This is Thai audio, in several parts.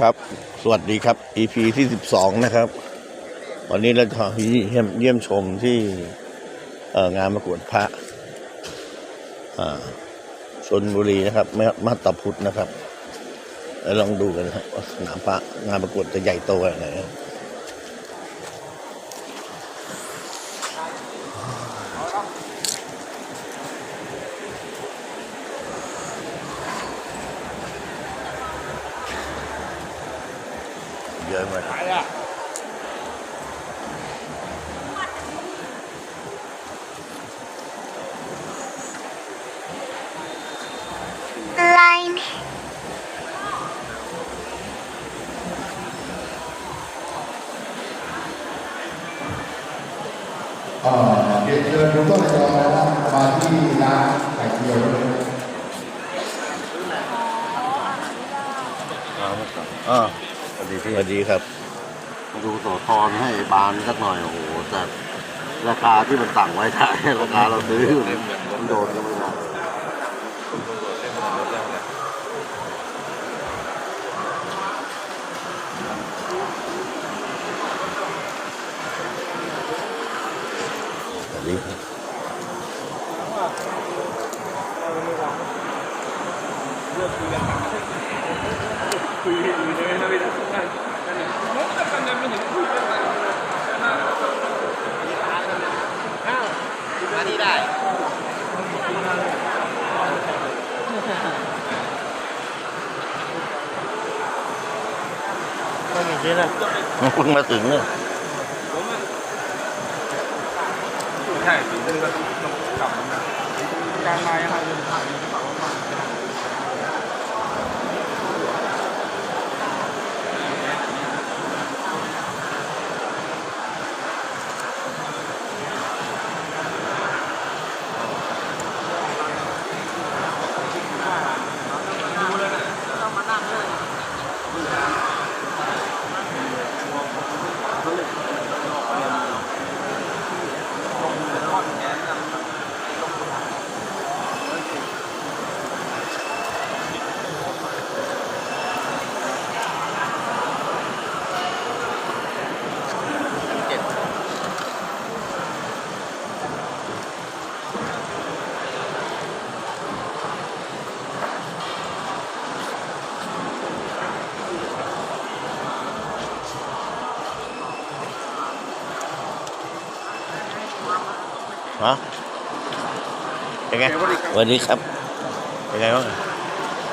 ครับ สวัสดีครับ EP ที่ 12 นะครับ วันนี้เราจะเยี่ยมเยี่ยมชมที่งานประกวดพระชนบุรีนะครับมามาตาพุทธนะครับ แล้วลองดูกันนะครับสนามพระงานประกวดจะใหญ่โตขนาดไหน ครับเยอะมาก line เอ่อเรียนเชิญทุกท่านนะครับมาที่ร้านไข่เจียวเลยอ่าสวัสดีพี่สวัสดีครับ มาดูโสธรให้บานสักหน่อยโอ้โหแต่ราคาที่มันสั่งไว้ได้ราคาเราซื้ออยู่เนี่ยมันโดนก็ไม่ได้สวัสดีครับ ไม่มีที่นะเพิ่งมาถึงเนี่ยใช่ถึงจะต้องกลับมาการมายังไงเดินทางกร ฮะเป็นไงสวัสดีครับ เป็นไงบ้าง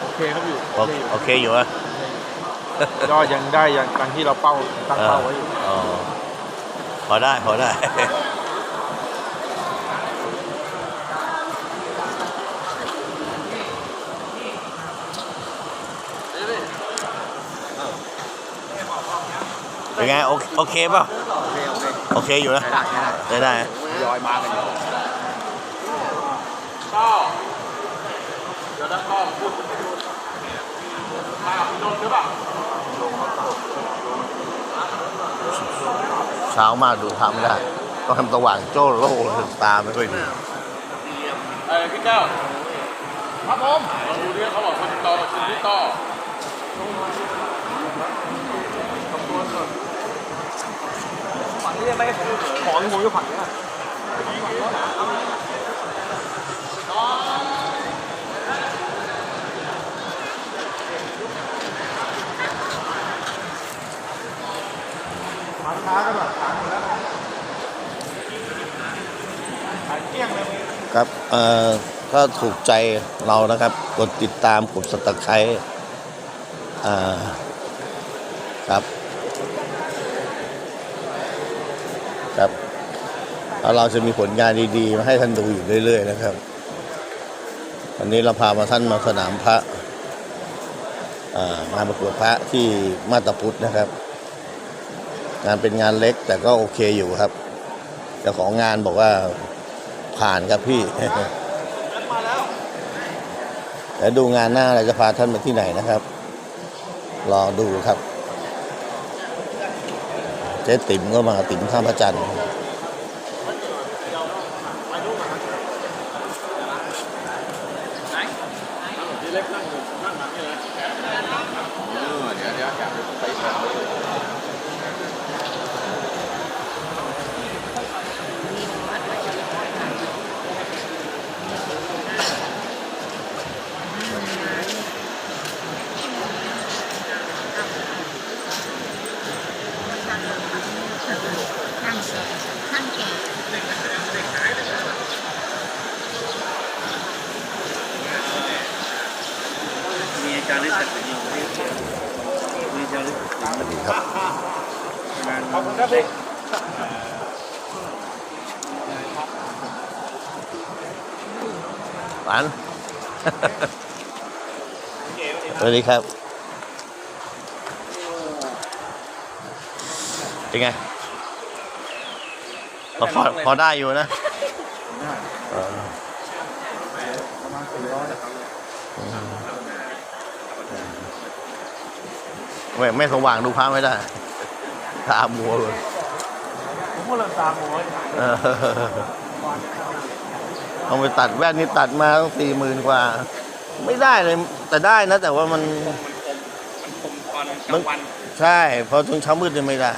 โอเคครับอยู่โอโอเคอยู่อะก็ยังได้ยังตามที่เราเป้าตั้งเป้าไว้อยู่อ๋อพอได้พอได้เป็นไงโอเคโอเคเปล่าโอเคโอเคโอเคอยู่นะได้ได้ได้ได้ยอยมากันอยู่ เดี๋ยวถ้าก็พูดมาพี่นนท์หรือเปล่าเช้ามากดูทำไม่ได้ต้องทำสว่างโจ้โล่เลยตาไม่ค่อยดีเออพี่แก้วครับผมลองดูดิเขาบอกคนติดต่อมาชิมที่ต่อฝั่งนี้ยังไม่ของของที่ผมอยู่ฝั่งนี้อะร้านค้าก็แบบขายหมดแล้วขายเกลี้ยงเลย ครับถ้าถูกใจเรานะครับ กดติดตามกดสตักไคร้อ่าครับ ครับแล้วเราจะมีผลงานดีๆ มาให้ท่านดูอยู่เรื่อย ๆ นะครับ วันนี้เราพามาท่านมาสนามพระางานประกวดพระที่มาตาพุทธนะครับ งานเป็นงานเล็กแต่ก็โอเคอยู่ครับเจ้าของงานบอกว่า ผ่านครับพี่แล้วดูงานหน้าเราจะพาท่านไปที่ไหนนะครับ รอดูครับ เจ๊ติ๋มก็มาติ๋มข้าพระจันทร์เล็กนั่งนั่งหลังนี่เลยเดี๋ยวเดี๋ยวอยากไป ครับ ขอบคุณครับพี่หวานสวัสดีครับ เป็นไงพอพอพอได้อยู่นะเออประมาณสี่ร้อยไม่ไม่สว่างดูพระไม่ได้ ตามัวเลยผมก็เริ่มตามโอ้ยเออเอาไปตัดแว่นนี่ตัดมาต้องสี่หมื่นกว่า ไม่ได้เลยแต่ได้นะ แต่ว่ามันมันคมตอนกลางวันใช่พอตอนเช้ามืดเนี่ยไม่ได้